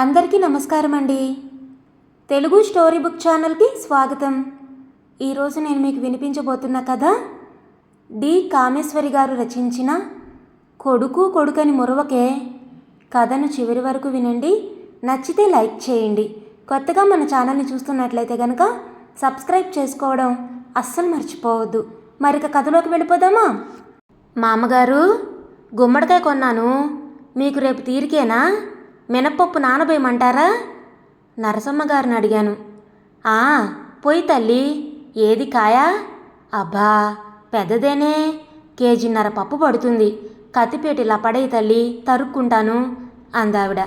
అందరికీ నమస్కారం అండి. తెలుగు స్టోరీ బుక్ ఛానల్కి స్వాగతం. ఈరోజు నేను మీకు వినిపించబోతున్న కథ డి. కామేశ్వరి గారు రచించిన కొడుకు కొడుకని మురవకే కథను చివరి వరకు వినండి. నచ్చితే లైక్ చేయండి. కొత్తగా మన ఛానల్ని చూస్తున్నట్లయితే కనుక సబ్స్క్రైబ్ చేసుకోవడం అస్సలు మర్చిపోవద్దు. మరిక కథలోకి వెళ్ళిపోదామా? మామగారు గుమ్మడికాయ కొన్నాను. మీకు రేపు తీరికేనా? మినప్పప్పు నానబోయమంటారా నరసమ్మ గారిని అడిగాను. ఆ పోయి తల్లి ఏది కాయా? అబ్బా పెద్దదేనే. కేజీన్నర పప్పు పడుతుంది. కత్తిపేట ఇలా పడే తల్లి తరుక్కుంటాను అందావిడ.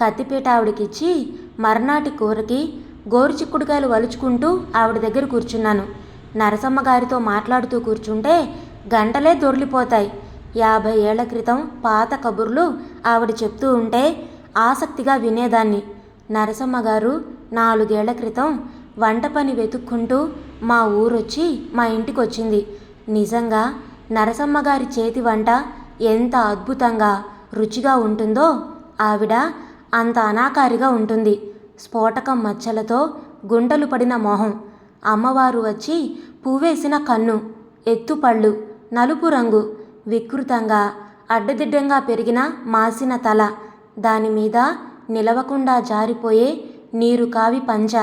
కత్తిపేట ఆవిడకిచ్చి మర్నాటి కూరకి గోరుచిక్కుడుకాయలు వలుచుకుంటూ ఆవిడ దగ్గర కూర్చున్నాను. నరసమ్మ గారితో మాట్లాడుతూ కూర్చుంటే గంటలే దొర్లిపోతాయి. యాభై ఏళ్ళ క్రితం పాత కబుర్లు ఆవిడ చెప్తూ ఉంటే ఆసక్తిగా వినేదాన్ని. నరసమ్మ గారు నాలుగేళ్ళ క్రితం వంట పని వెతుక్కుంటూ మా ఊరొచ్చి మా ఇంటికి వచ్చింది నిజంగా నరసమ్మ గారి చేతి వంట ఎంత అద్భుతంగా రుచిగా ఉంటుందో ఆవిడ అంత అనాకారిగా ఉంటుంది. స్ఫోటకం మచ్చలతో గుంటలు పడిన మొహం. అమ్మవారు వచ్చి పువ్వేసిన కన్ను ఎత్తుపళ్ళు నలుపు రంగు వికృతంగా అడ్డదిడ్డంగా పెరిగిన మాసిన తల దానిమీద నిలవకుండా జారిపోయే నీరు కావి పంజ.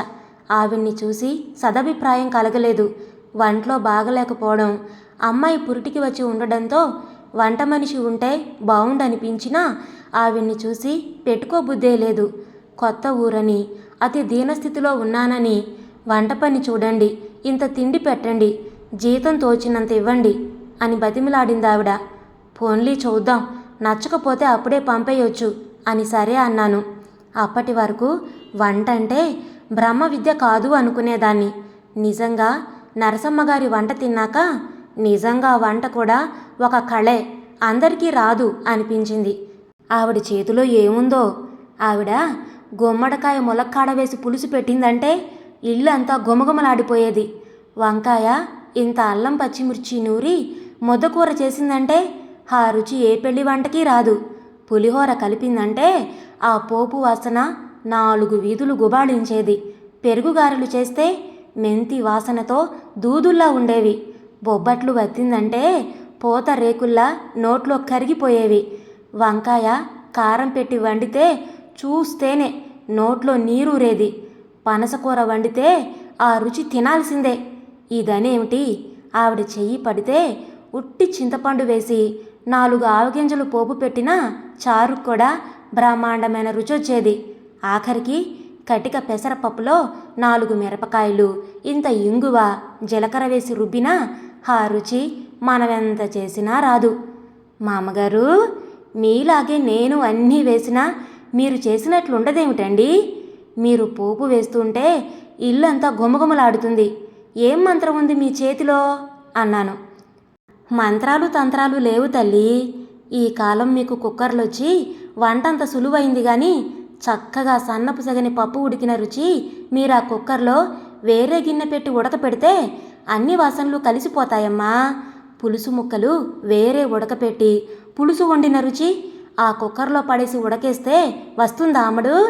ఆవిడ్ని చూసి సదభిప్రాయం కలగలేదు. వంట్లో బాగలేకపోవడం అమ్మాయి పురిటికి వచ్చి ఉండడంతో వంట మనిషి ఉంటే బావుండనిపించినా ఆవిడ్ని చూసి పెట్టుకోబుద్దే లేదు. కొత్త ఊరని అతి దీనస్థితిలో ఉన్నానని వంట పని చూడండి ఇంత తిండి పెట్టండి జీతం తోచినంత ఇవ్వండి అని బతిమిలాడింది ఆవిడ పోన్లీ చూద్దాం నచ్చకపోతే అప్పుడే పంపేయొచ్చు. అని సరే అన్నాను. అప్పటి వరకు వంట అంటే బ్రహ్మ విద్య కాదు అనుకునేదాన్ని. నిజంగా నరసమ్మ గారి వంట తిన్నాక నిజంగా వంట కూడా ఒక కళే అందరికీ రాదు అనిపించింది. ఆవిడ చేతిలో ఏముందో ఆవిడ గుమ్మడికాయ ములక్కాడ వేసి పులుసు పెట్టిందంటే ఇల్లు అంతా గుమగుమలాడిపోయేది వంకాయ ఇంత అల్లం పచ్చిమిర్చి నూరి ముద్దకూర చేసిందంటే ఆ రుచి ఏ పెళ్ళి వంటకి రాదు. పులిహోర కలిపిందంటే ఆ పోపు వాసన నాలుగు వీధులు గుబాళించేది పెరుగుగారెలు చేస్తే మెంతి వాసనతో దూదుల్లా ఉండేవి. బొబ్బట్లు వత్తిందంటే పోత రేకుల్లా నోట్లో కరిగిపోయేవి. వంకాయ కారం పెట్టి వండితే చూస్తేనే నోట్లో నీరూరేది. పనసకూర వండితే ఆ రుచి తినాల్సిందే. ఇదనేమిటి? ఆవిడ చెయ్యి పడితే ఉట్టి చింతపండు వేసి నాలుగు ఆవగింజలు పోపు పెట్టినా చారు కూడా బ్రహ్మాండమైన రుచి వచ్చేది. ఆఖరికి కటిక పెసరపప్పులో నాలుగు మిరపకాయలు ఇంత ఇంగువ జీలకర్ర వేసి రుబ్బినా ఆ రుచి మనమెంత చేసినా రాదు. మామగారు మీలాగే నేను అన్నీ వేసినా మీరు చేసినట్లుండదేమిటండి? మీరు పోపు వేస్తుంటే ఇల్లంతా గుమగుమలాడుతుంది ఏం మంత్రం ఉంది మీ చేతిలో? అన్నాను. మంత్రాలు తంత్రాలు లేవు తల్లి. ఈ కాలం మీకు కుక్కర్లొచ్చి వంట అంత సులువైంది కానీ చక్కగా సన్నపు సగని పప్పు ఉడికిన రుచి మీరు ఆ కుక్కర్లో వేరే గిన్నె పెట్టి ఉడకపెడితే అన్ని వాసనలు కలిసిపోతాయమ్మా. పులుసు ముక్కలు వేరే ఉడకపెట్టి పులుసు వండిన రుచి ఆ కుక్కర్లో పడేసి ఉడకేస్తే వస్తుందా అమ్మడు?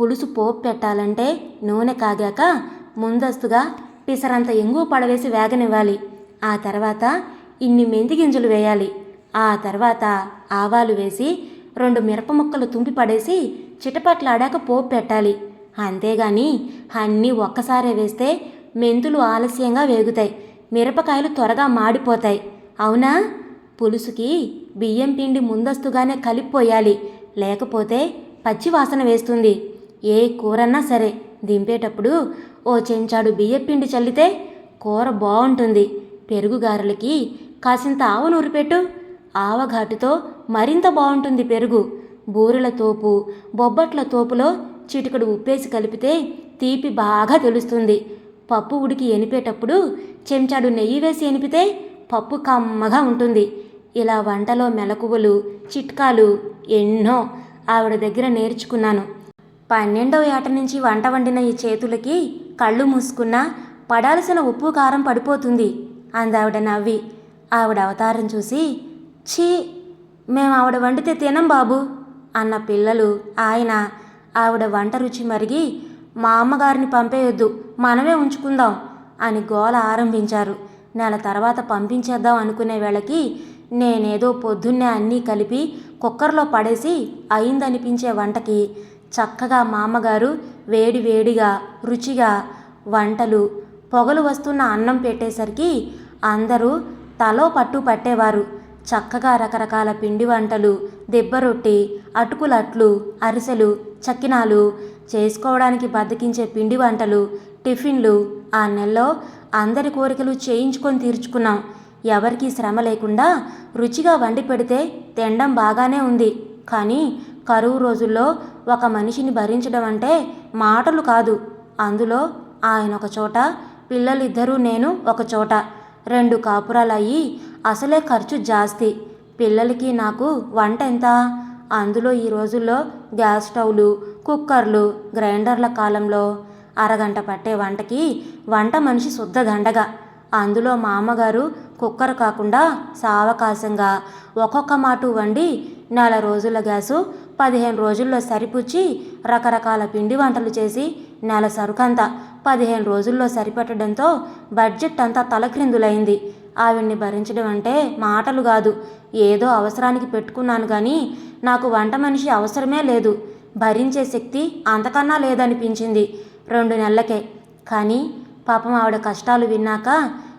పులుసు పోపు పెట్టాలంటే నూనె కాగాక ముందస్తుగా పిసరంత ఎంగు పడవేసి వేగనివ్వాలి. ఆ తర్వాత ఇన్ని మెంతి గింజలు వేయాలి. ఆ తర్వాత ఆవాలు వేసి రెండు మిరప ముక్కలు తుంపి పడేసి చిటపట్లాడాక పోపు పెట్టాలి. అంతేగాని అన్నీ ఒక్కసారే వేస్తే మెంతులు ఆలస్యంగా వేగుతాయి. మిరపకాయలు త్వరగా మాడిపోతాయి. అవునా? పులుసుకి బియ్యం పిండి ముందస్తుగానే కలిపిపోయాలి లేకపోతే పచ్చి వాసన వేస్తుంది. ఏ కూరన్నా సరే దింపేటప్పుడు ఓ చెంచాడు బియ్యం పిండి చల్లితే కూర బాగుంటుంది పెరుగుగారెలకి కాసింత ఆవ నూరిపెట్టు ఆవఘాటుతో మరింత బాగుంటుంది పెరుగు. బూరెల తోపు బొబ్బట్ల తోపులో చిటికడు ఉప్పేసి కలిపితే తీపి బాగా తెలుస్తుంది. పప్పు ఉడికి ఎనిపేటప్పుడు చెంచాడు నెయ్యి వేసి ఎనిపితే పప్పు కమ్మగా ఉంటుంది. ఇలా వంటలో మెలకువలు చిట్కాలు ఎన్నో ఆవిడ దగ్గర నేర్చుకున్నాను. పన్నెండవ ఏట నుంచి వంట వండిన ఈ చేతులకి కళ్ళు మూసుకున్నా పడాల్సిన ఉప్పు కారం పడిపోతుంది. అందావిడ నవ్వి ఆవిడ అవతారం చూసి ఛీ మేము ఆవిడ వండితే తినం బాబు అన్న పిల్లలు ఆయన ఆవిడ వంట రుచి మరిగి మా అమ్మగారిని పంపేయొద్దు మనమే ఉంచుకుందాం అని గోల ఆరంభించారు. నెల తర్వాత పంపించేద్దాం అనుకునే వేళకి నేనేదో పొద్దున్నే అన్నీ కలిపి కుక్కర్లో పడేసి అయిందనిపించే వంటకి చక్కగా మా అమ్మగారు వేడి వేడిగా రుచిగా వంటలు పొగలు వస్తున్న అన్నం పెట్టేసరికి అందరూ తలో పట్టు పట్టేవారు. చక్కగా రకరకాల పిండి వంటలు దెబ్బరొట్టి అటుకులట్లు అరిసెలు చక్కినాలు చేసుకోవడానికి బద్దకించే పిండి వంటలు టిఫిన్లు ఆ నెలలో అందరి కోరికలు చేయించుకొని తీర్చుకున్నాం. ఎవరికీ శ్రమ లేకుండా రుచిగా వండి పెడితే తినడం బాగానే ఉంది. కానీ కరువు రోజుల్లో ఒక మనిషిని భరించడం అంటే మాటలు కాదు. అందులో ఆయన ఒక చోట పిల్లలిద్దరూ నేను ఒక చోట. రెండు కాపురాలు అయ్యి అసలే ఖర్చు జాస్తి. పిల్లలకి నాకు వంట ఎంత? అందులో ఈ రోజుల్లో గ్యాస్ స్టవ్లు కుక్కర్లు గ్రైండర్ల కాలంలో అరగంట పట్టే వంటకి వంట మనిషి శుద్ధ దండగా. అందులో మా అమ్మగారు కుక్కర్ కాకుండా సావకాశంగా ఒక్కొక్క మాటు వండి నెల రోజుల గ్యాసు పదిహేను రోజుల్లో సరిపుచ్చి రకరకాల పిండి వంటలు చేసి నెల సరుకంతా పదిహేను రోజుల్లో సరిపెట్టడంతో బడ్జెట్ అంతా తలక్రిందులైంది. ఆవిడ్ని భరించడం అంటే మాటలు కాదు. ఏదో అవసరానికి పెట్టుకున్నాను కానీ నాకు వంట మనిషి అవసరమే లేదు. భరించే శక్తి అంతకన్నా లేదనిపించింది రెండు నెలలకే. కానీ పాపం ఆవిడ కష్టాలు విన్నాక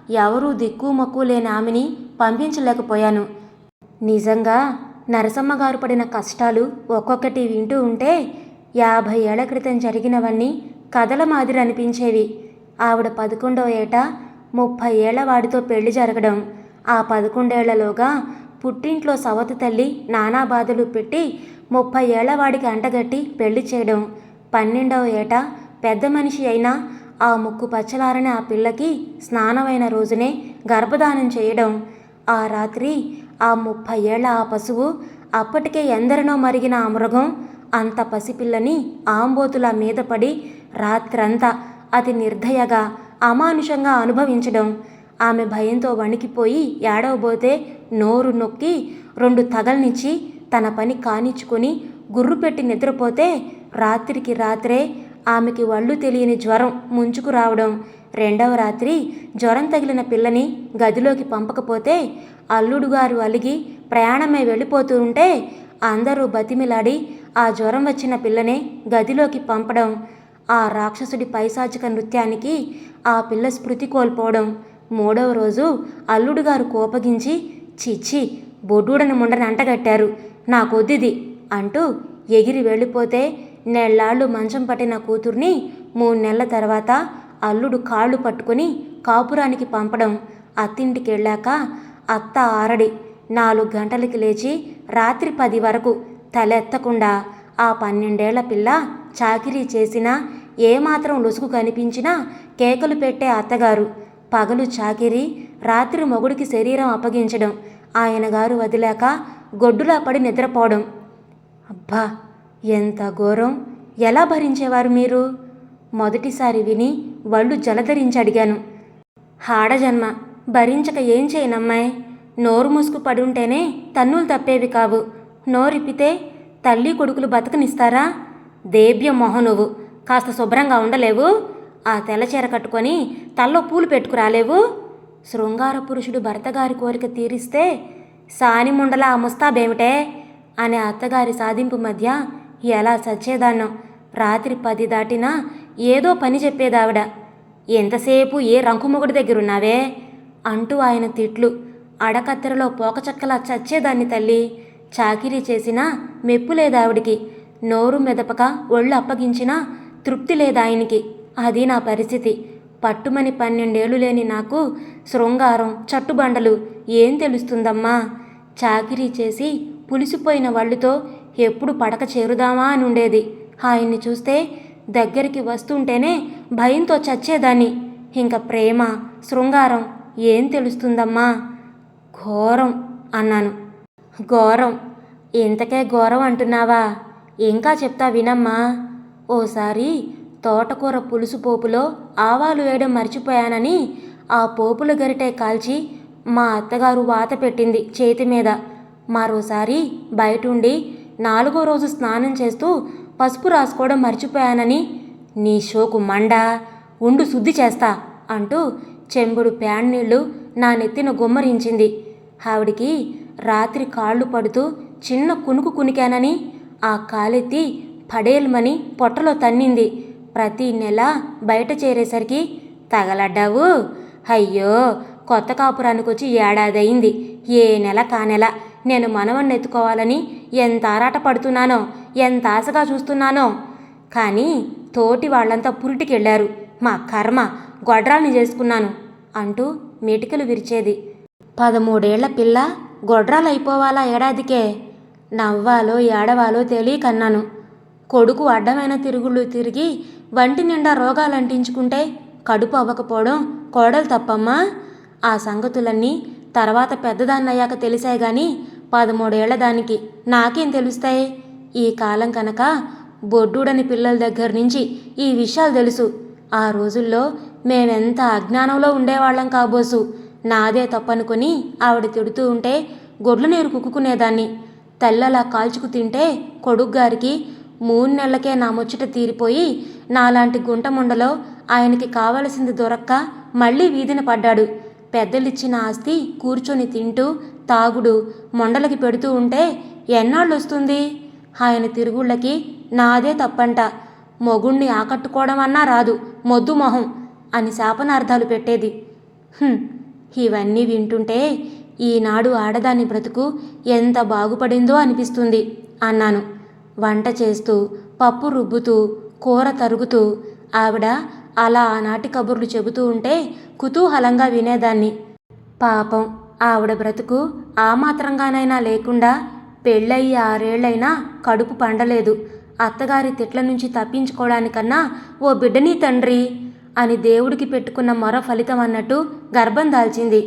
ఎవరూ దిక్కు మొక్కు లేని ఆమెని పంపించలేకపోయాను. నిజంగా నరసమ్మ గారు పడిన కష్టాలు ఒక్కొక్కటి వింటూ ఉంటే యాభై ఏళ్ళ క్రితం జరిగినవన్నీ కథల మాదిరి అనిపించేవి ఆవిడ పదకొండో ఏట ముప్పై ఏళ్ళ వాడితో పెళ్ళి జరగడం. ఆ పదకొండేళ్ళలోగా పుట్టింట్లో సవతి తల్లి నానా బాధలు పెట్టి ముప్పై ఏళ్ళ వాడికి అంటగట్టి పెళ్ళి చేయడం. పన్నెండవ ఏట పెద్ద మనిషి అయినా ఆ ముక్కు పచ్చలారని ఆ పిల్లకి స్నానమైన రోజునే గర్భధానం చేయడం. ఆ రాత్రి ఆ ముప్పై ఏళ్ళ ఆ పశువు అప్పటికే ఎందరినో మరిగిన ఆ మృగం అంత పసిపిల్లని ఆంబోతుల మీద పడి రాత్రంతా అతి నిర్దయగా అమానుషంగా అనుభవించడం. ఆమె భయంతో వణికిపోయి ఏడవబోతే నోరు నొక్కి రెండు తగల్నిచ్చి తన పని కానిచ్చుకొని గుర్రు పెట్టి నిద్రపోతే రాత్రికి రాత్రే ఆమెకి వళ్ళు తెలియని జ్వరం ముంచుకు రావడం. రెండవ రాత్రి జ్వరం తగిలిన పిల్లని గదిలోకి పంపకపోతే అల్లుడు గారు అలిగి ప్రయాణమై వెళ్ళిపోతూ ఉంటే అందరూ బతిమిలాడి ఆ జ్వరం వచ్చిన పిల్లనే గదిలోకి పంపడం ఆ రాక్షసుడి పైశాచిక నృత్యానికి ఆ పిల్ల స్మృతి కోల్పోవడం. మూడవ రోజు అల్లుడు గారు కోపగించి చిచ్చి బొడ్డూడని ముండని అంటగట్టారు నాకొద్దిది అంటూ ఎగిరి వెళ్ళిపోతే నెల్లాళ్ళు మంచం పట్టిన కూతుర్ని మూడు నెలల తర్వాత అల్లుడు కాళ్ళు పట్టుకుని కాపురానికి పంపడం. అత్తింటికి వెళ్ళాక అత్త ఆరడి నాలుగు గంటలకి లేచి రాత్రి పది వరకు తలెత్తకుండా ఆ పన్నెండేళ్ళ పిల్ల చాకిరీ చేసినా ఏమాత్రం లొసుగు కనిపించినా కేకలు పెట్టే అత్తగారు పగలు చాకిరీ రాత్రి మొగుడికి శరీరం అప్పగించడం ఆయన గారు వదిలాక గొడ్డులా పడి నిద్రపోవడం. అబ్బా ఎంత ఘోరం! ఎలా భరించేవారు మీరు? మొదటిసారి విని వళ్ళు జలధరించి అడిగాను. హాడజన్మ భరించక ఏం చేయనమ్మాయి? నోరు మూసుకు పడుంటేనే తన్నులు తప్పేవి కావు. నోరిప్పితే తల్లి కొడుకులు బతకనిస్తారా? దేవ్య మొహ నువ్వు. కాస్త శుభ్రంగా ఉండలేవు? ఆ తెల్లచీర కట్టుకొని తల్లో పూలు పెట్టుకురాలేవు? శృంగార పురుషుడు భర్తగారి కోరిక తీరిస్తే సాని ముండల ఆ ముస్తాబేమిటే? అనే అత్తగారి సాధింపు మధ్య ఎలా చచ్చేదాన్నో రాత్రి పది దాటినా ఏదో పని చెప్పేదావిడ. ఎంతసేపు ఏ రంకుమొగుడి దగ్గరున్నావే? అంటూ ఆయన తిట్లు. అడకత్తెరలో పోకచక్కలా చచ్చేదాన్ని తల్లి. చాకిరీ చేసినా మెప్పు లేదావిడికి. నోరు మెదపక ఒళ్ళు అప్పగించినా తృప్తి లేదాయనికి. అది నా పరిస్థితి. పట్టుమని పన్నెండేళ్ళు లేని నాకు శృంగారం చట్టుబండలు ఏం తెలుస్తుందమ్మా? చాకిరీ చేసి పులిసిపోయిన వాళ్ళుతో ఎప్పుడు పడక చేరుదామా అని ఉండేది. ఆయన్ని చూస్తే దగ్గరికి వస్తుంటేనే భయంతో చచ్చేదాన్ని. ఇంక ప్రేమ శృంగారం ఏం తెలుస్తుందమ్మా? ఘోరం అన్నాను. ఘోరం? ఇంతకే ఘోరం అంటున్నావా? ఇంకా చెప్తా వినమ్మా. ఓసారి తోటకూర పులుసు పోపులో ఆవాలు వేయడం మర్చిపోయానని ఆ పోపుల గరిటె కాల్చి మా అత్తగారు వాత పెట్టింది చేతి మీద. మరోసారి బయటుండి నాలుగో రోజు స్నానం చేస్తూ పసుపు రాసుకోవడం మర్చిపోయానని నీ షోకు మండా ఉండు శుద్ధి చేస్తా అంటూ చెంబుడు ప్యాన్ నీళ్ళు నా నెత్తిన గుమ్మరించింది. ఆవిడికి రాత్రి కాళ్ళు పడుతూ చిన్న కునుకు కునికానని ఆ కాలెత్తి పడేల్మని పొట్టలో తన్నింది. ప్రతి నెల బయట చేరేసరికి తగలడ్డావు. అయ్యో కొత్త కాపురానికి వచ్చి ఏడాదయింది. ఏ నెల కా నెల నేను మనవణ్ణి ఎత్తుకోవాలని ఎంత ఆరాట పడుతున్నానో ఎంత ఆశగా చూస్తున్నానో. కానీ తోటి వాళ్ళంతా పురిటికెళ్ళారు మా కర్మ గొడ్రాల్ని చేసుకున్నాను అంటూ మెటికలు విరిచేది. పదమూడేళ్ళ పిల్ల గొడ్రాలైపోవాలా ఏడాదికే? నవ్వాలో ఏడవాలో తెలియకన్నాను. కొడుకు అడ్డమైన తిరుగుళ్ళు తిరిగి వంటి నిండా రోగాలు అంటించుకుంటే కడుపు అవ్వకపోవడం కోడలు తప్పమ్మా? ఆ సంగతులన్నీ తర్వాత పెద్దదాన్నయ్యాక తెలిసాయి గాని పదమూడేళ్ళ దానికి నాకేం తెలుస్తాయి? ఈ కాలం కనుక బొడ్డుడని పిల్లల దగ్గర నుంచి ఈ విషయాలు తెలుసు. ఆ రోజుల్లో మేమెంత అజ్ఞానంలో ఉండేవాళ్ళం కాబోసు నాదే తప్పనుకొని ఆవిడ తిడుతూ ఉంటే గొడ్లు నీరు కుక్కునేదాన్ని తెల్లలా కాల్చుకు తింటే కొడుగ్గారికి మూడు నెలలకే నా ముచ్చట తీరిపోయి నాలాంటి గుంటముండలో ఆయనకి కావలసింది దొరక్క మళ్ళీ వీధిన పడ్డాడు. పెద్దలిచ్చిన ఆస్తి కూర్చొని తింటూ తాగుడు మొండలకి పెడుతూ ఉంటే ఎన్నాళ్ళు వస్తుంది ఆయన తిరుగుళ్ళకి నాదే తప్పంట. మొగుణ్ణి ఆకట్టుకోవడం అన్నా రాదు. మొద్దు మొహం. అని శాపనార్థాలు పెట్టేది. ఇవన్నీ వింటుంటే ఈనాడు ఆడదాని బ్రతుకు ఎంత బాగుపడిందో అనిపిస్తుంది అన్నాను. వంట చేస్తూ పప్పు రుబ్బుతూ కూర తరుగుతూ ఆవిడ అలా ఆనాటి కబుర్లు చెబుతూ ఉంటే కుతూహలంగా వినేదాన్ని. పాపం ఆవిడ బ్రతుకు ఆ మాత్రంగానైనా లేకుండా పెళ్ళయి ఆరేళ్ళైనా కడుపు పండలేదు. అత్తగారి తిట్ల నుంచి తప్పించుకోవడానికన్నా ఓ బిడ్డని తండ్రి. అని దేవుడికి పెట్టుకున్న మరో ఫలితం అన్నట్టు గర్భం దాల్చింది.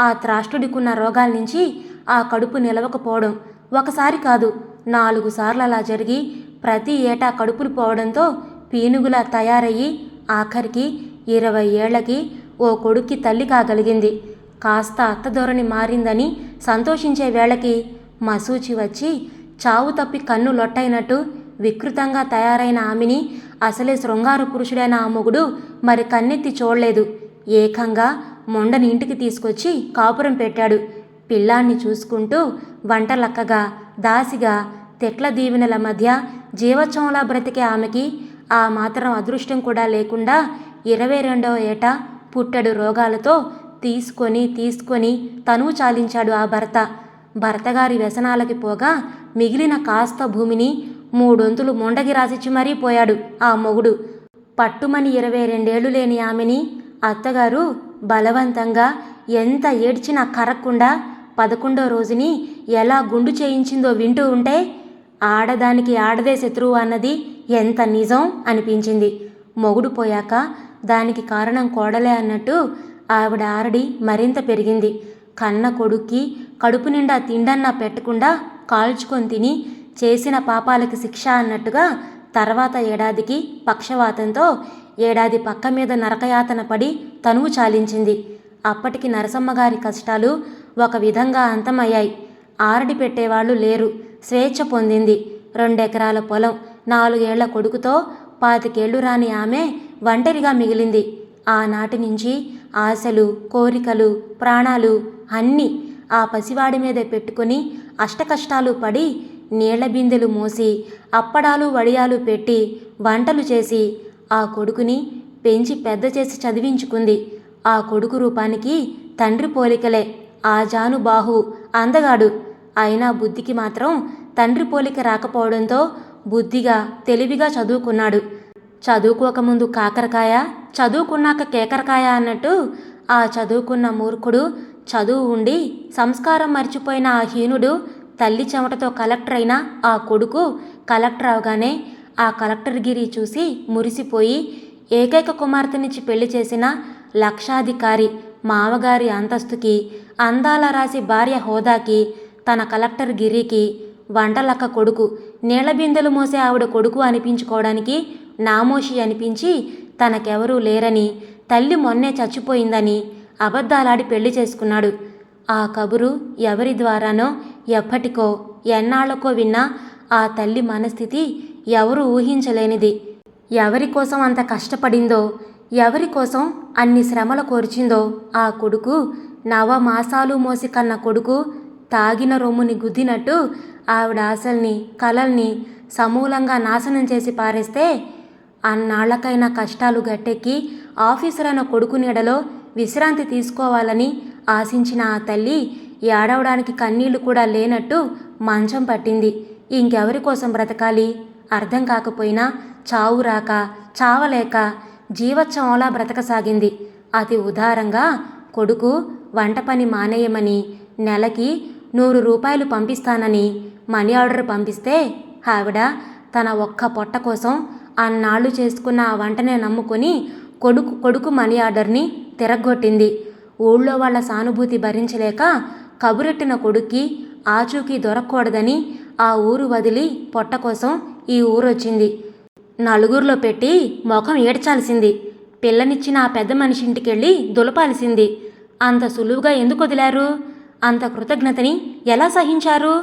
ఆ త్రాష్టుడికున్న రోగాల నుంచి ఆ కడుపు నిలవకపోవడం ఒకసారి కాదు నాలుగు సార్లు అలా జరిగి ప్రతి ఏటా కడుపులు పోవడంతో పీనుగులా తయారయ్యి ఆఖరికి ఇరవై ఏళ్ళకి ఓ కొడుక్కి తల్లి కాగలిగింది. కాస్త అత్తధోరణి మారిందని సంతోషించే వేళకి మసూచి వచ్చి చావు తప్పి కన్ను లొట్టైనట్టు వికృతంగా తయారైన ఆమెని అసలే శృంగార పురుషుడైన ఆ మొగుడు మరి కన్నెత్తి చూడలేదు. ఏకంగా మొండని ఇంటికి తీసుకొచ్చి కాపురం పెట్టాడు. పిల్లాన్ని చూసుకుంటూ వంటలక్కగా దాసిగా తెట్ల దీవెనల మధ్య జీవోత్సవంలా బ్రతికే ఆమెకి ఆ మాత్రం అదృష్టం కూడా లేకుండా ఇరవై రెండవ ఏట పుట్టడు రోగాలతో తీసుకొని తీసుకొని తనువు చాలించాడు ఆ భర్త. భర్తగారి వ్యసనాలకి పోగా మిగిలిన కాస్త భూమిని మూడొంతులు ముండకి రాసిచ్చి మరీ పోయాడు ఆ మొగుడు. పట్టుమని ఇరవై రెండేళ్ళు లేని ఆమెని అత్తగారు బలవంతంగా ఎంత ఏడ్చినా కరక్కుండా పదకొండో రోజుని ఎలా గుండు చేయించిందో వింటూ ఉంటే ఆడదానికి ఆడదే శత్రువు అన్నది ఎంత నిజం అనిపించింది. మొగుడు పోయాక దానికి కారణం కోడలే అన్నట్టు ఆవిడ ఆరడి మరింత పెరిగింది. కన్న కొడుక్కి కడుపు నిండా తిండన్నా పెట్టకుండా కాల్చుకొని తిని చేసిన పాపాలకి శిక్ష అన్నట్టుగా తర్వాత ఏడాదికి పక్షవాతంతో ఏడాది పక్క మీద నరకయాతన పడి తనువు చాలించింది. అప్పటికి నరసమ్మగారి కష్టాలు ఒక విధంగా అంతమయ్యాయి. ఆరడి పెట్టేవాళ్ళు లేరు. స్వేచ్ఛ పొందింది. రెండెకరాల పొలం నాలుగేళ్ళ కొడుకుతో పాతికేళ్ళు రాని ఆమె ఒంటరిగా మిగిలింది. ఆనాటి నుంచి ఆశలు కోరికలు ప్రాణాలు అన్నీ ఆ పసివాడి మీదే పెట్టుకుని అష్టకష్టాలు పడి నీళ్ళ బిందెలు మూసి అప్పడాలు వడియాలు పెట్టి వంటలు చేసి ఆ కొడుకుని పెంచి పెద్ద చేసి చదివించుకుంది. ఆ కొడుకు రూపానికి తండ్రి పోలికలే. ఆ జాను బాహు అందగాడు. అయినా బుద్ధికి మాత్రం తండ్రి పోలిక రాకపోవడంతో బుద్ధిగా తెలివిగా చదువుకున్నాడు. చదువుకోకముందు కాకరకాయ చదువుకున్నాక కేకరకాయ అన్నట్టు ఆ చదువుకున్న మూర్ఖుడు చదువు ఉండి సంస్కారం మర్చిపోయిన ఆ హీనుడు తల్లి చెమటతో కలెక్టర్ అయిన ఆ కొడుకు కలెక్టర్ అవగానే ఆ కలెక్టర్ గిరి చూసి మురిసిపోయి ఏకైక కుమార్తెనిచ్చి పెళ్ళి చేసిన లక్షాధికారి మామగారి అంతస్తుకి అందాల రాసి భార్య హోదాకి తన కలెక్టర్ గిరికి వంటలక్క కొడుకు నీళ్ళబిందెలు మోసే ఆవిడ కొడుకు అనిపించుకోవడానికి నామోషి అనిపించి తనకెవరూ లేరని తల్లి మొన్నే చచ్చిపోయిందని అబద్ధాలాడి పెళ్ళి చేసుకున్నాడు. ఆ కబురు ఎవరి ద్వారానో ఎప్పటికో ఎన్నాళ్ళకో విన్నా ఆ తల్లి మనస్థితి ఎవరు ఊహించలేనిది. ఎవరి కోసం అంత కష్టపడిందో ఎవరి కోసం అన్ని శ్రమలు కోర్చిందో ఆ కొడుకు నవమాసాలు మోసి కన్న కొడుకు తాగిన రొమ్ముని గుద్దినట్టు ఆవిడ ఆశల్ని కలల్ని సమూలంగా నాశనం చేసి పారేస్తే అన్నాళ్ళకైనా కష్టాలు గట్టెక్కి ఆఫీసర్ అయిన కొడుకు నీడలో విశ్రాంతి తీసుకోవాలని ఆశించిన ఆ తల్లి ఏడవడానికి కన్నీళ్ళు కూడా లేనట్టు మంచం పట్టింది. ఇంకెవరి కోసం బ్రతకాలి? అర్థం కాకపోయినా చావు రాక చావలేక జీవచ్చంలా బ్రతకసాగింది. అతి ఉదారంగా కొడుకు వంట పని మానేయమని నెలకి నూరు రూపాయలు పంపిస్తానని మనీ ఆర్డర్ పంపిస్తే ఆవిడ తన ఒక్క పొట్ట కోసం అన్నాళ్ళు చేసుకున్న ఆ వంటనే నమ్ముకొని కొడుకు కొడుకు మనీ ఆర్డర్ని తిరగొట్టింది ఊళ్ళో వాళ్ళ సానుభూతి భరించలేక కబురెట్టిన కొడుక్కి ఆచూకీ దొరకకూడదని ఆ ఊరు వదిలి పొట్ట కోసం ఈ ఊరొచ్చింది. నలుగురిలో పెట్టి ముఖం ఏడ్చాల్సింది. పిల్లనిచ్చిన ఆ పెద్ద మనిషి ఇంటికెళ్ళి దులపాల్సింది. అంత సులువుగా ఎందుకు వదిలారు? అంత కృతజ్ఞతని ఎలా సహించారు?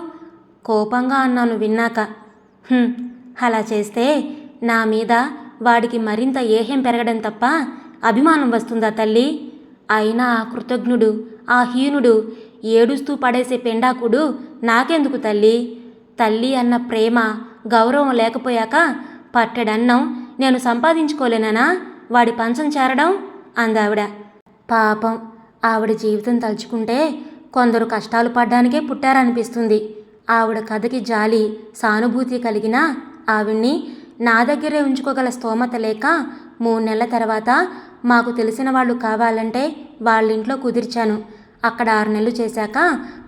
కోపంగా అన్నాను విన్నాక. అలా చేస్తే నా మీద వాడికి మరింత ఏహ్యం పెరగడం తప్ప అభిమానం వస్తుందా తల్లి? అయినా ఆ కృతజ్ఞుడు ఆ హీనుడు ఏడుస్తూ పడేసే పెండాకుడు నాకెందుకు తల్లి? తల్లి అన్న ప్రేమ గౌరవం లేకపోయాక పట్టెడన్నం నేను సంపాదించుకోలేనా వాడి పంచం చేరడం? అందావిడ. పాపం ఆవిడ జీవితం తలుచుకుంటే కొందరు కష్టాలు పడ్డానికే పుట్టారనిపిస్తుంది. ఆవిడ కథకి జాలి సానుభూతి కలిగిన ఆవిడ్ని నా దగ్గరే ఉంచుకోగల స్తోమత లేక మూడు నెలల తర్వాత మాకు తెలిసిన వాళ్ళు కావాలంటే వాళ్ళ ఇంట్లో కుదిర్చాను. అక్కడ ఆరు నెలలు చేశాక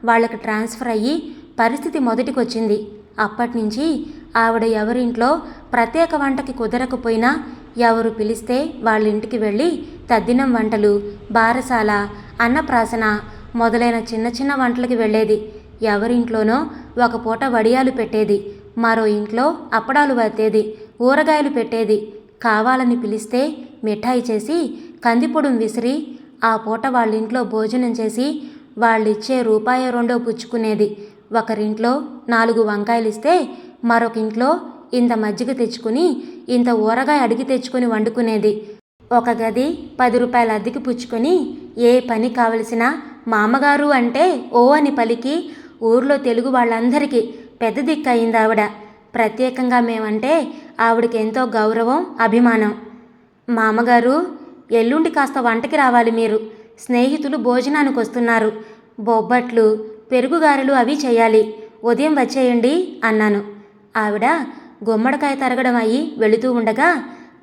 వాళ్ళకి ట్రాన్స్ఫర్ అయ్యి పరిస్థితి మొదటికొచ్చింది. అప్పటి నుంచి ఆవిడ ఎవరింట్లో ప్రత్యేక వంటకి కుదరకపోయినా ఎవరు పిలిస్తే వాళ్ళ ఇంటికి వెళ్ళి తద్దినం వంటలు బారసాల అన్నప్రాసన మొదలైన చిన్న చిన్న వంటలకి వెళ్ళేది. ఎవరింట్లోనో ఒక పూట వడియాలు పెట్టేది. మరో ఇంట్లో అప్పడాలు వత్తేది. ఊరగాయలు పెట్టేది. కావాలని పిలిస్తే మిఠాయి చేసి కందిపొడుం విసిరి ఆ పూట వాళ్ళ ఇంట్లో భోజనం చేసి వాళ్ళిచ్చే రూపాయి రెండో పుచ్చుకునేది. ఒకరింట్లో నాలుగు వంకాయలు ఇస్తే మరొక ఇంట్లో ఇంత మజ్జిగ తెచ్చుకుని ఇంత ఊరగాయ అడిగి తెచ్చుకొని వండుకునేది. ఒక గది పది రూపాయల అద్దెకి పుచ్చుకొని ఏ పని కావలసినా మామగారు అంటే ఓ అని పలికి ఊర్లో తెలుగు వాళ్ళందరికీ పెద్ద దిక్కు అయింది ఆవిడ. ప్రత్యేకంగా మేమంటే ఆవిడకి ఎంతో గౌరవం అభిమానం. మామగారు ఎల్లుండి కాస్త వంటకి రావాలి మీరు. స్నేహితులు భోజనానికి వస్తున్నారు. బొబ్బట్లు పెరుగుగారెలు అవి చేయాలి. ఉదయం వచ్చేయండి అన్నాను. ఆవిడ గుమ్మడికాయ తరగడం అయ్యి వెళుతూ ఉండగా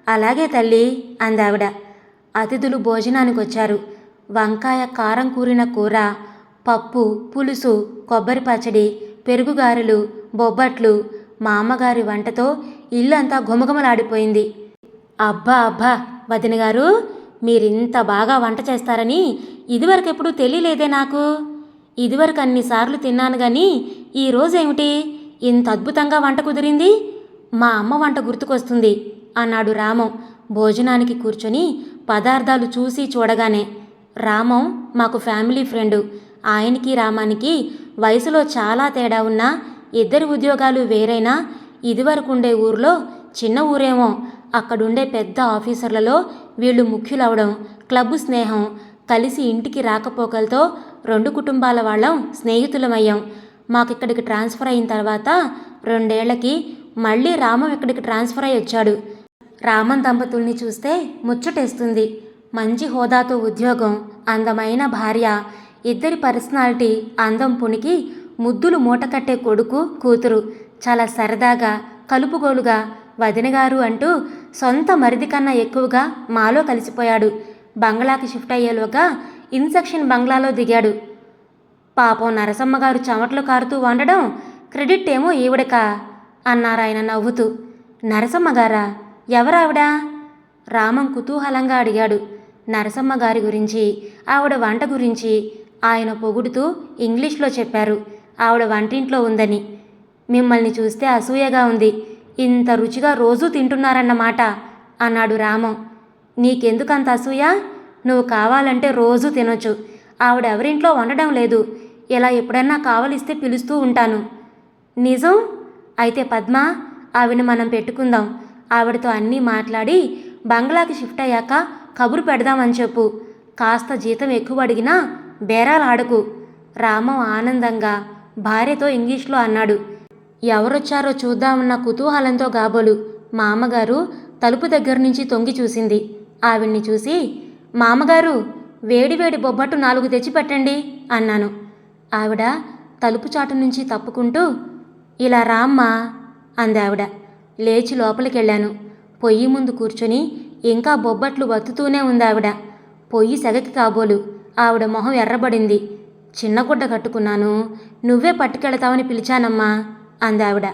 అలాగే తల్లి అందావిడ. అతిథులు భోజనానికి వచ్చారు. వంకాయ కారం కూరిన కూర పప్పు పులుసు కొబ్బరి పచ్చడి పెరుగుగారెలు బొబ్బట్లు మా అమ్మగారి వంటతో ఇల్లంతా ఘుమఘుమలాడిపోయింది. అబ్బా అబ్బా! వదిన గారు మీరింత బాగా వంట చేస్తారని ఇదివరకు ఎప్పుడు తెలియలేదే నాకు. ఇదివరకు అన్నిసార్లు తిన్నాను కానీ ఈరోజేమిటి ఇంత అద్భుతంగా వంట కుదిరింది. మా అమ్మ వంట గుర్తుకొస్తుంది అన్నాడు రామం భోజనానికి కూర్చొని పదార్థాలు చూసి చూడగానే. రామం మాకు ఫ్యామిలీ ఫ్రెండు ఆయనకి రామానికి వయసులో చాలా తేడా ఉన్నా ఇద్దరి ఉద్యోగాలు వేరైనా ఇదివరకు ఉండే ఊర్లో చిన్న ఊరేమో అక్కడుండే పెద్ద ఆఫీసర్లలో వీళ్ళు ముఖ్యులవడం క్లబ్ స్నేహం కలిసి ఇంటికి రాకపోకలతో రెండు కుటుంబాల వాళ్ళం స్నేహితులమయ్యాం. మాకిక్కడికి ట్రాన్స్ఫర్ అయిన తర్వాత రెండేళ్ళకి మళ్ళీ రామం ఇక్కడికి ట్రాన్స్ఫర్ అయి వచ్చాడు. రామన్ దంపతుల్ని చూస్తే ముచ్చటేస్తుంది. మంచి హోదాతో ఉద్యోగం అందమైన భార్య ఇద్దరి పర్సనాలిటీ అందం పుణికి ముద్దులు మూటకట్టే కొడుకు కూతురు చాలా సరదాగా కలుపుగోలుగా వదినగారు అంటూ సొంత మరిది కన్నా ఎక్కువగా మాలో కలిసిపోయాడు. బంగ్లాకి షిఫ్ట్ అయ్యేలోగా ఇన్సెక్షన్ బంగ్లాలో దిగాడు. పాపం నరసమ్మ గారు చెమటలు కారుతూ వండడం క్రెడిట్ ఏమో ఈవిడక అన్నారాయన నవ్వుతూ. నరసమ్మ గారా ఎవరావిడా? రామం కుతూహలంగా అడిగాడు. నరసమ్మ గారి గురించి ఆవిడ వంట గురించి ఆయన పొగుడుతూ ఇంగ్లీష్లో చెప్పారు. ఆవిడ వంటింట్లో ఉందని. మిమ్మల్ని చూస్తే అసూయగా ఉంది. ఇంత రుచిగా రోజూ తింటున్నారన్నమాట అన్నాడు రామం. నీకెందుకంత అసూయ? నువ్వు కావాలంటే రోజూ తినొచ్చు. ఆవిడ ఎవరింట్లో వండడం లేదు. ఇలా ఎప్పుడన్నా కావలిస్తే పిలుస్తూ ఉంటాను. నిజం? అయితే పద్మ ఆవిడని మనం పెట్టుకుందాం. ఆవిడతో అన్నీ మాట్లాడి బంగ్లాకి షిఫ్ట్ అయ్యాక కబురు పెడదామని చెప్పు. కాస్త జీతం ఎక్కువ అడిగినా బేరాలు ఆడకు. రామం ఆనందంగా భార్యతో ఇంగ్లీష్లో అన్నాడు. ఎవరొచ్చారో చూద్దామన్న కుతూహలంతో గాబోలు. మా అమ్మగారు తలుపు దగ్గర నుంచి తొంగి చూసింది. ఆవిడ్ని చూసి మామగారు వేడివేడి బొబ్బట్టు నాలుగు తెచ్చిపెట్టండి అన్నాను. ఆవిడ తలుపు చాటు నుంచి తప్పుకుంటూ ఇలా రామ్మా అంది ఆవిడ లేచి లోపలికెళ్ళాను. పొయ్యి ముందు కూర్చొని ఇంకా బొబ్బట్లు వత్తుతూనే ఉంది ఆవిడ పొయ్యి సెగకి కాబోలు. ఆవిడ మొహం ఎర్రబడింది. చిన్న గుడ్డ కట్టుకున్నాను. నువ్వే పట్టుకెళతావని పిలిచానమ్మా అందావిడ.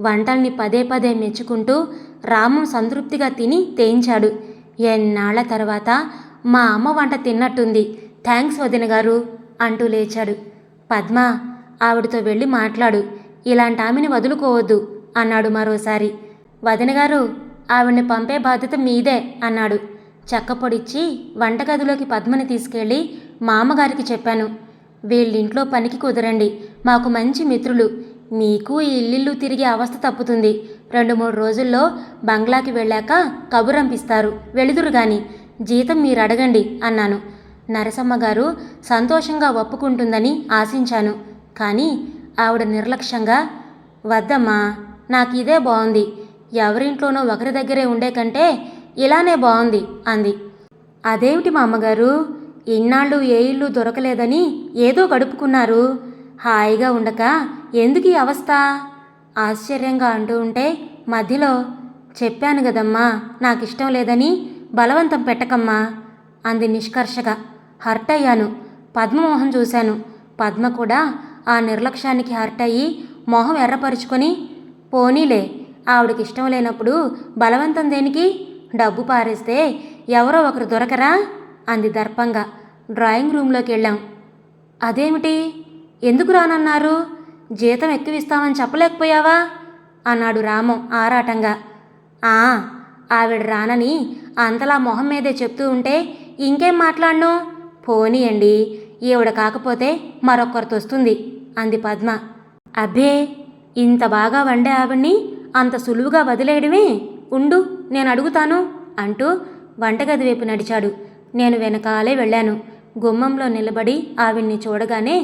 వంటల్ని పదే పదే మెచ్చుకుంటూ రామం సంతృప్తిగా తిని తేయించాడు. ఎన్నాళ్ళ తర్వాత మా అమ్మ వంట తిన్నట్టుంది. థ్యాంక్స్ వదిన గారు అంటూ లేచాడు. పద్మ ఆవిడతో వెళ్ళి మాట్లాడు. ఇలాంటి ఆమెని వదులుకోవద్దు అన్నాడు మరోసారి. వదిన గారు ఆవిడ్ని పంపే బాధ్యత మీదే అన్నాడు. చెక్కపొడిచ్చి వంటగదిలోకి పద్మని తీసుకెళ్ళి మామగారికి చెప్పాను. వీళ్ళింట్లో పనికి కుదరండి. మాకు మంచి మిత్రులు. మీకు ఈ ఇల్లు తిరిగే అవస్థ తప్పుతుంది. రెండు మూడు రోజుల్లో బంగ్లాకి వెళ్ళాక కబురంపిస్తారు వెళుదురు గాని జీతం మీరు అడగండి అన్నాను. నరసమ్మ గారు సంతోషంగా ఒప్పుకుంటుందని ఆశించాను. కానీ ఆవిడ నిర్లక్ష్యంగా వద్దమ్మా నాకు ఇదే బాగుంది ఎవరింట్లోనో ఒకరి దగ్గరే ఉండే కంటే ఇలానే బాగుంది అంది. అదేమిటి మా అమ్మగారు ఇన్నాళ్ళు ఏ ఇల్లు దొరకలేదని ఏదో గడుపుకున్నారు. హాయిగా ఉండక ఎందుకు ఈ అవస్థ? ఆశ్చర్యంగా అంటూ ఉంటే మధ్యలో చెప్పాను కదమ్మా నాకు ఇష్టం లేదని బలవంతం పెట్టకమ్మా అంది నిష్కర్షగా. హర్ట్ అయ్యాను పద్మమోహన్ చూశాను. పద్మ కూడా ఆ నిర్లక్ష్యానికి హర్ట్ అయ్యి మొహం ఎర్రపరుచుకొని పోనీలే ఆవిడకి ఇష్టం లేనప్పుడు బలవంతం దేనికి? డబ్బు పారేస్తే ఎవరో ఒకరు దొరకరా? అంది దర్పంగా. డ్రాయింగ్ రూమ్లోకి వెళ్ళాం అదేమిటి? ఎందుకు రానన్నారు? జీతం ఎక్కువ ఇస్తామని చెప్పలేకపోయావా? అన్నాడు రామం ఆరాటంగా. ఆ ఆవిడ రానని అంతలా మొహం మీదే చెప్తూ ఉంటే ఇంకేం మాట్లాడను? పోనీయండి ఈవిడ కాకపోతే మరొకరితో వస్తుంది అంది పద్మ. అబ్బే ఇంత బాగా వండే ఆవిడ్ని అంత సులువుగా వదిలేయడమే? ఉండు నేను అడుగుతాను అంటూ వంటగది వైపు నడిచాడు. నేను వెనకాలే వెళ్ళాను. గుమ్మంలో నిలబడి ఆవిడ్ని చూడగానే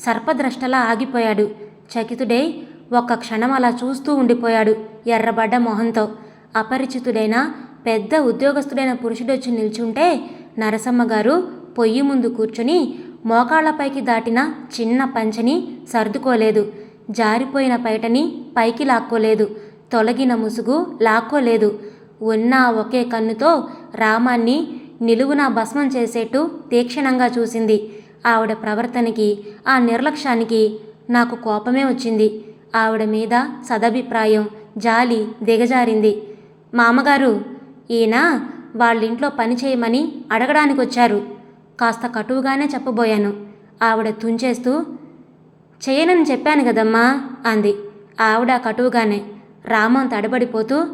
సర్పద్రష్టలా ఆగిపోయాడు. చకితుడై ఒక్క క్షణం అలా చూస్తూ ఉండిపోయాడు ఎర్రబడ్డ మొహంతో. అపరిచితుడైన పెద్ద ఉద్యోగస్తుడైన పురుషుడొచ్చి నిల్చుంటే నరసమ్మ గారు పొయ్యి ముందు కూర్చుని మోకాళ్ళపైకి దాటిన చిన్న పంచని సర్దుకోలేదు. జారిపోయిన పైటని పైకి లాక్కోలేదు. తొలగిన ముసుగు లాక్కోలేదు. ఉన్న ఒకే కన్నుతో రామాన్ని నిలువున భస్మం చేసేట్టు తీక్షణంగా చూసింది. ఆవిడ ప్రవర్తనకి ఆ నిర్లక్ష్యానికి నాకు కోపమే వచ్చింది. ఆవిడ మీద సదభిప్రాయం జాలి దిగజారింది. మామగారు ఈయన వాళ్ళింట్లో పని చేయమని అడగడానికి వచ్చారు కాస్త కటువుగానే చెప్పబోయాను. ఆవిడ తుంచేస్తూ చేయనని చెప్పాను కదమ్మా అంది. ఆవిడ కటువుగానే రామం తడబడిపోతూ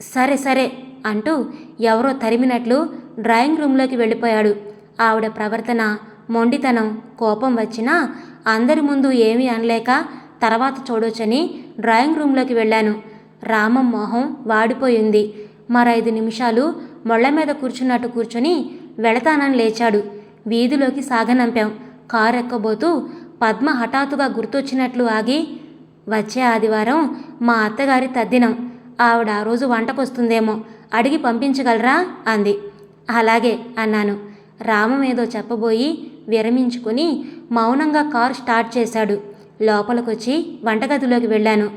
సరే సరే అంటూ ఎవరో తరిమినట్లు డ్రాయింగ్ రూమ్లోకి వెళ్ళిపోయాడు. ఆవిడ ప్రవర్తన మొండితనం కోపం వచ్చినా అందరి ముందు ఏమీ అనలేక తర్వాత చూడొచ్చని డ్రాయింగ్ రూమ్లోకి వెళ్ళాను. రామం మొహం వాడిపోయింది. మరైదు నిమిషాలు మొళ్ళ మీద కూర్చున్నట్టు కూర్చొని వెళతానని లేచాడు. వీధిలోకి సాగనంపాం. కారు ఎక్కబోతూ పద్మ హఠాత్తుగా గుర్తొచ్చినట్లు ఆగి వచ్చే ఆదివారం మా అత్తగారి తద్దినం. ఆవిడ ఆ రోజు వంటకొస్తుందేమో అడిగి పంపించగలరా? అంది. అలాగే అన్నాను. రామం ఏదో చెప్పబోయి విరమించుకుని మౌనంగా కారు స్టార్ట్ చేశాడు. లోపలికొచ్చి వంటగదిలోకి వెళ్ళాను.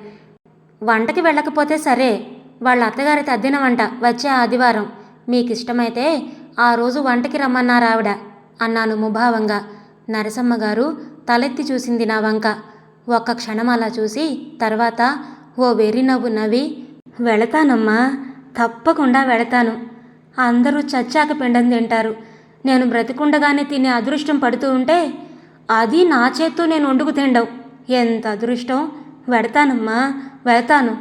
వంటకి వెళ్ళకపోతే సరే వాళ్ళ అత్తగారి తద్దిన వంట వచ్చే ఆదివారం. మీకు ఇష్టమైతే ఆ రోజు వంటకి రమ్మన్నారు ఆవిడ అన్నాను ముభావంగా. నరసమ్మ గారు తలెత్తి చూసింది నా వంక. ఒక్క క్షణం అలా చూసి తర్వాత ఓ వెర్రి నవ్వు నవ్వి వెళతానమ్మా తప్పకుండా వెళతాను. అందరూ చచ్చాక పిండం తింటారు. నేను బ్రతికుండగానే తినే అదృష్టం పడుతూ ఉంటే అది నా చేత్తో నేను వండుకు తిండవు. ఎంత అదృష్టం? వెడతానమ్మా వెళతాను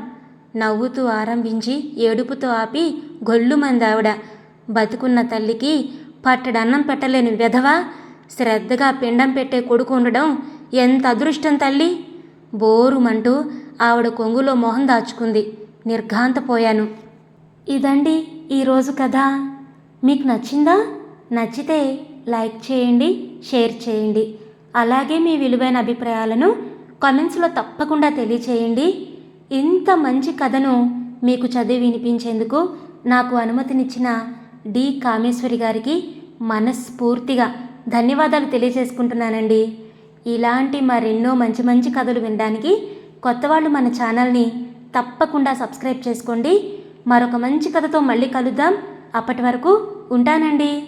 నవ్వుతూ ఆరంభించి ఏడుపుతో ఆపి గొల్లుమంది ఆవిడ. బతుకున్న తల్లికి పట్టడన్నం పెట్టలేని విధవా శ్రద్ధగా పిండం పెట్టే కొడుకు ఉండడం ఎంత అదృష్టం తల్లి? బోరుమంటూ ఆవిడ కొంగులో మొహం దాచుకుంది. నిర్ఘాంతపోయాను. ఇదండి ఈరోజు కథ. మీకు నచ్చిందా? నచ్చితే లైక్ చేయండి షేర్ చేయండి. అలాగే మీ విలువైన అభిప్రాయాలను కామెంట్స్లో తప్పకుండా తెలియచేయండి. ఇంత మంచి కథను మీకు చదివి వినిపించేందుకు నాకు అనుమతినిచ్చిన డి. కామేశ్వరి గారికి మనస్ఫూర్తిగా ధన్యవాదాలు తెలియజేసుకుంటున్నానండి. ఇలాంటి మరెన్నో మంచి మంచి కథలు వినడానికి కొత్త వాళ్ళు మన ఛానల్ని తప్పకుండా సబ్స్క్రైబ్ చేసుకోండి. మరొక మంచి కథతో మళ్ళీ కలుద్దాం. అప్పటి వరకు ఉంటానండి.